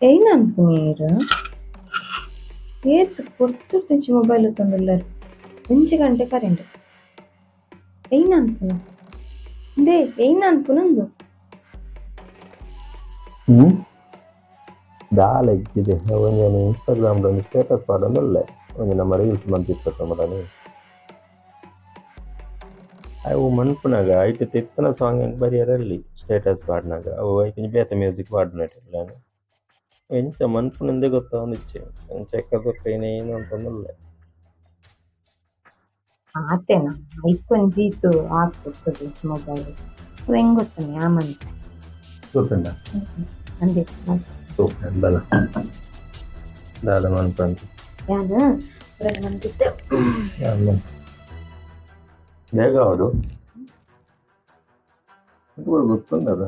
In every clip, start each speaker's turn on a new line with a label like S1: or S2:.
S1: ಏನ್ ಅನ್ಕೊಂಡೀರು ಏತ್ ಪೊರ್ತು ನಿಂಚಿ ಮೊಬೈಲ್ ತಂದುಲ್ಲಾರು ಎಂಚು ಗಂಟೆ ಕರೆಂಟ್ ಏನ್ ಅನ್ಕುನ ದೇ ಏನ್ ಅನ್ಕುನಂದು
S2: ದಾಲ ಇಚ್ಚಿದೆ ಒಂದು ಇನ್ಸ್ಟಾಗ್ರಾಮ್ ಒಂದು ಸ್ಟೇಟಸ್ ಮಾಡೋದಲ್ಲೇ ಒಂದು ನಮ್ಮ ರೀಲ್ಸ್ ಬಂದಿರ್ತದೆ ಮಡನೆ ಅವು ಮನ್ಪುನಾಗ ಐಟು ತಿತ್ತನ ಸಾಂಗ್ ಬರಿಯಾರಲ್ಲಿ ಸ್ಟೇಟಸ್ ಪಾಡಿನಾಗ ಅವು ಐಟು ಬೇತ ಮ್ಯೂಸಿಕ್ ಪಾಡಿನಟ್ಟಿಲ್ಲ ಎಂಚ ಮನ್ಪುನಿಂದೆ ಗೊತ್ತಾವಂದಿಚ್ಚೆ ಎಂಚ ಎಕ್ಕದೊಟ್ಟೇನೆ ಏನು ಅಂತಂದಲ್ಲೇ
S1: ಆತೇನ ಐಕೊಂಜೀತು ಆಗ್ತದೆ ಮೊಬೈಲ್ ಹೆಂಗ್ ಗೊತ್ತಾನೆ ಆ ಮಂತ್
S2: ಗೊತ್ತುಂಡ
S1: ಅಂದೆ
S2: ಬಲ ದಾದ ಮನ್ಪಂತ
S1: ಯಾನು ಮಂತಿದ್ದೆ
S2: ಬೇಗ ಅವರು ಅದು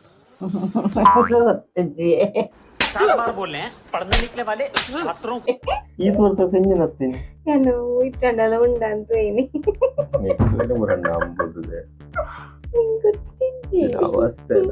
S2: ಈದ್ ಬರ್ತಾವ ಹಿಂದಿನ ಹತ್ತೀನಿ
S1: ನಾನು ಇಟ್ಟಲ್ಲ ಉಂಡ ಅಂತ ಏನಿ
S2: ನಂಗೆ
S1: ಗೊತ್ತಿದ್ದೆ
S2: ಅವಸ್ಥೆ ಇಲ್ಲ